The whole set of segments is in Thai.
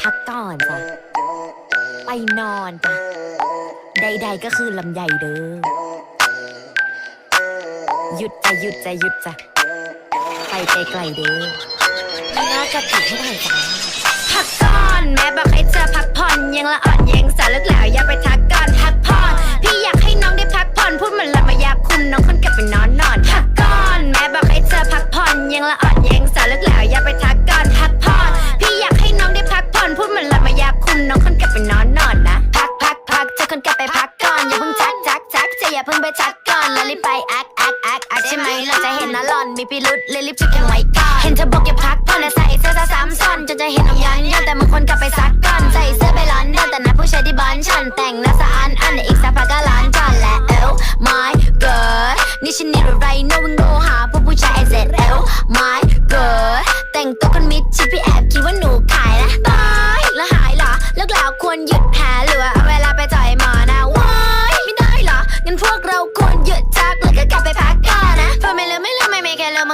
พักก่อนจ้ะ ไปนอนจ้ะ ใดๆก็คือลำใหญ่เด้อ หยุดจะหยุดจะหยุดจ้ะ ไปไกลๆเด้อน่าจะผิดให้ได้จ้ะพักก่อน แม่บอกให้เธอพักผ่อนยังละอ่อนยังสาวเลิกแล้วอย่าไปทักก่อนพักผ่อน พี่อยากให้น้องได้พักผ่อนพูดเหมือนละมายาคุมน้องคนกลับไปนอน อย่าเพิ่งไปทักก่อนแล้วรีบไปอักอักอักอักใช่ไหมเราจะเห็นนะหล่อนมีพิรุษเลยรีบชุดแข็งไว้ก่อนเห็นเธอบอกอย่าพักผ่อนและใส่เสื้อซะซ้ำซ้อนจนจะเห็นน้ำยันยันแต่มึงคนกลับไปซักก่อนใส่เสื้อไปร้อนเดินแต่นะผู้ชายที่บ้านฉันแต่งหน้าสะอาดอันในอีกสักพักก็ร้านจอนและเอล my girl นี่ฉันนี่อะไร no one go หาพวกผู้ชาย Z L my girl แต่งตัวกันมิดชิดพี่แอบคิดว่าหนู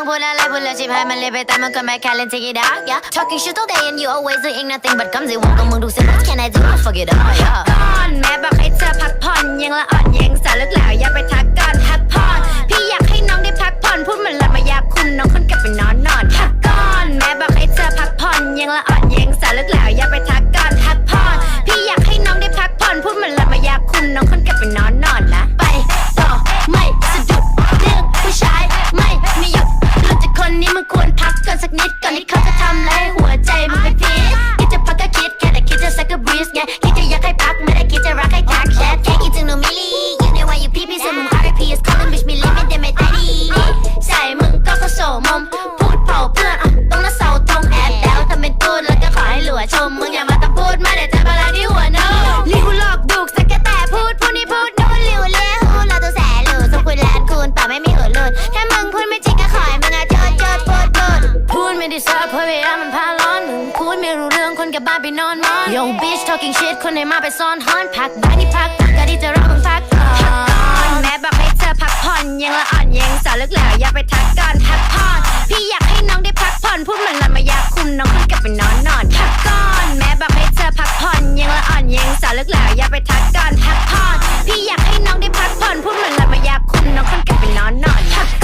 ม่ไม่แค่เลือกมึงพูดอะไรพูดแล้วชิบหายมันเลยไปแต่มันก็ไม่แค่เล่น take it out yeah talking shit all day and you always doing nothing but comes in วันก็มึงดูสิ what can I do fuck it up yeah ก่อนแม่บอกให้เธอพักผ่อนยังละอ่อนยังสาวเลิกแล้วอย่าไปทักก่อนพักผ่อนพี่อยากให้น้องได้พักผ่อนพูดเหมือนละมายาคุมน้องคนกลับไปนอนนอนพักก่อนแม่บอกให้เธอพักผ่อนยังละอ่อนยังสาวเลิกแล้วอย่าไปทักก่อนพัก กันสักนิดก่อนที่เขาจะทำอะไร ไม่ได้ซับเพราะเวลามันพาร้อนมึงพูดไม่รู้เรื่องคนกับบ้านไปนอนมอน Yo bitch talking shit คนไหนมาไปซ่อนฮอนพักได้นี่พักก็ดีจะรอมึงพักก่อนแม่บอกให้เธอพักผ่อนยังละอ่อนยังสาวเลิกแล้วอย่าไปทักก่อนพักผ่อนพี่อยากให้น้องได้พักผ่อนพูดเหมือนละมายาคุมน้องคนกลับไปนอนนอนพักก่อนแม่บอกให้เธอพักผ่อนยังละอ่อนยังสาวเลิกแล้วอย่าไปทักก่อนพักผ่อนพี่อยากให้น้องได้พักผ่อนพูดเหมือนละมายาคุมน้องคนกลับไปนอนนอนพัก